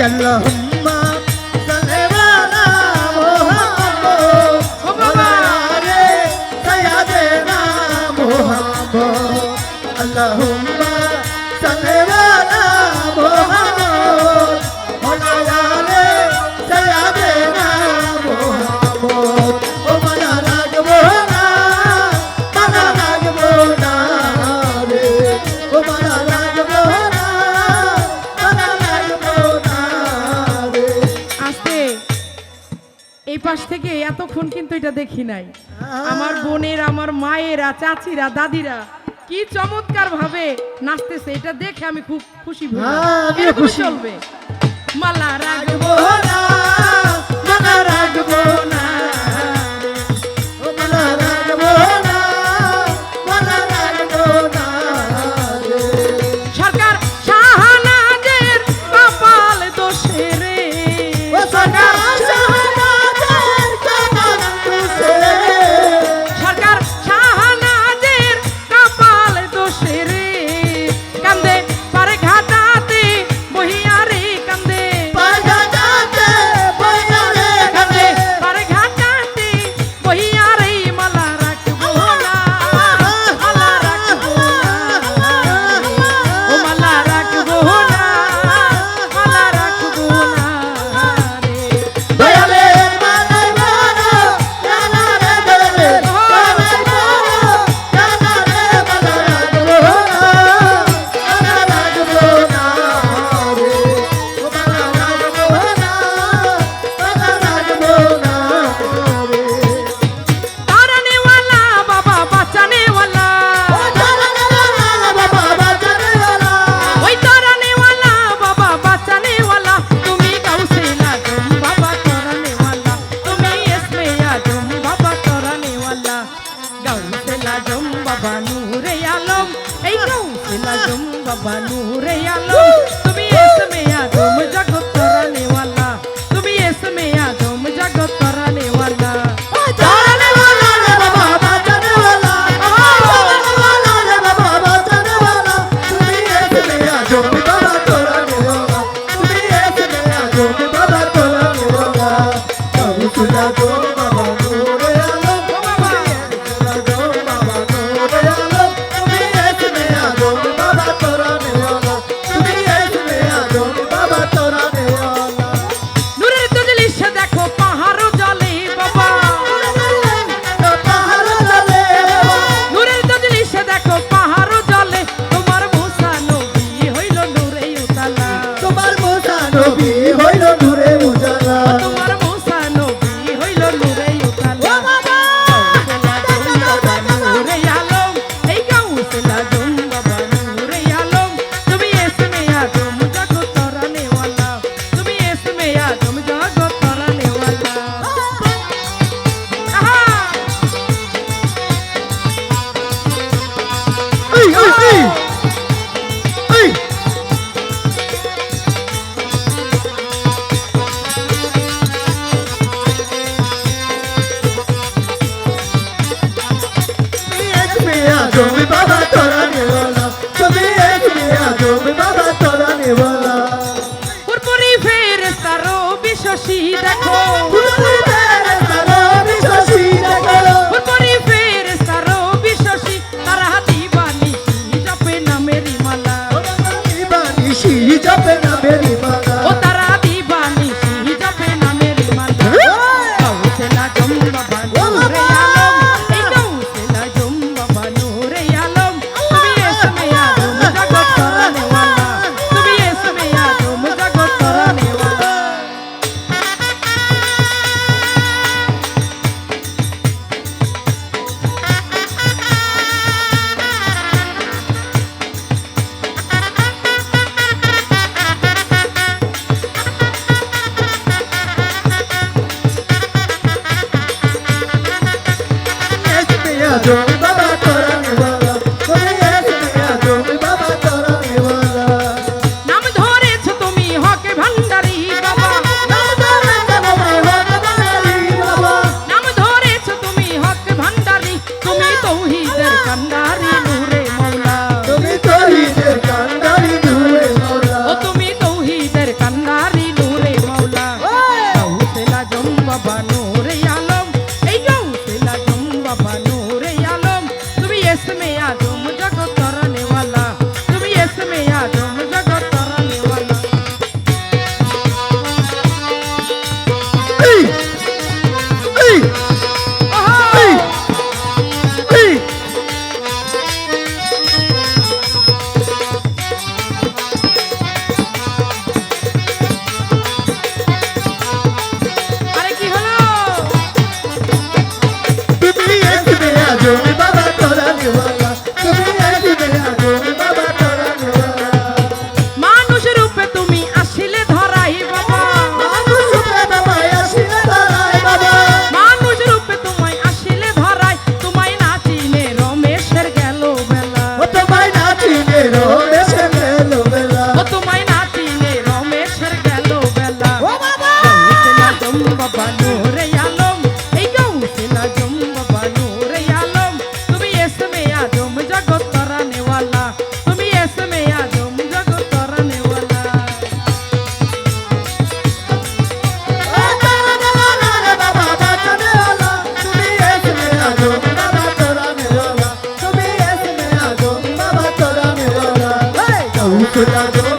见了。এতক্ষণ কিন্তু এটা দেখি নাই। আমার বোনের আমার মায়েরা চাচিরা দাদিরা কি চমৎকার ভাবে নাচতেছে। এটা দেখে আমি খুব খুশি হ্যাঁ, চলবে। মালা রাখব না মালা রাখব না। Hey! Could I go?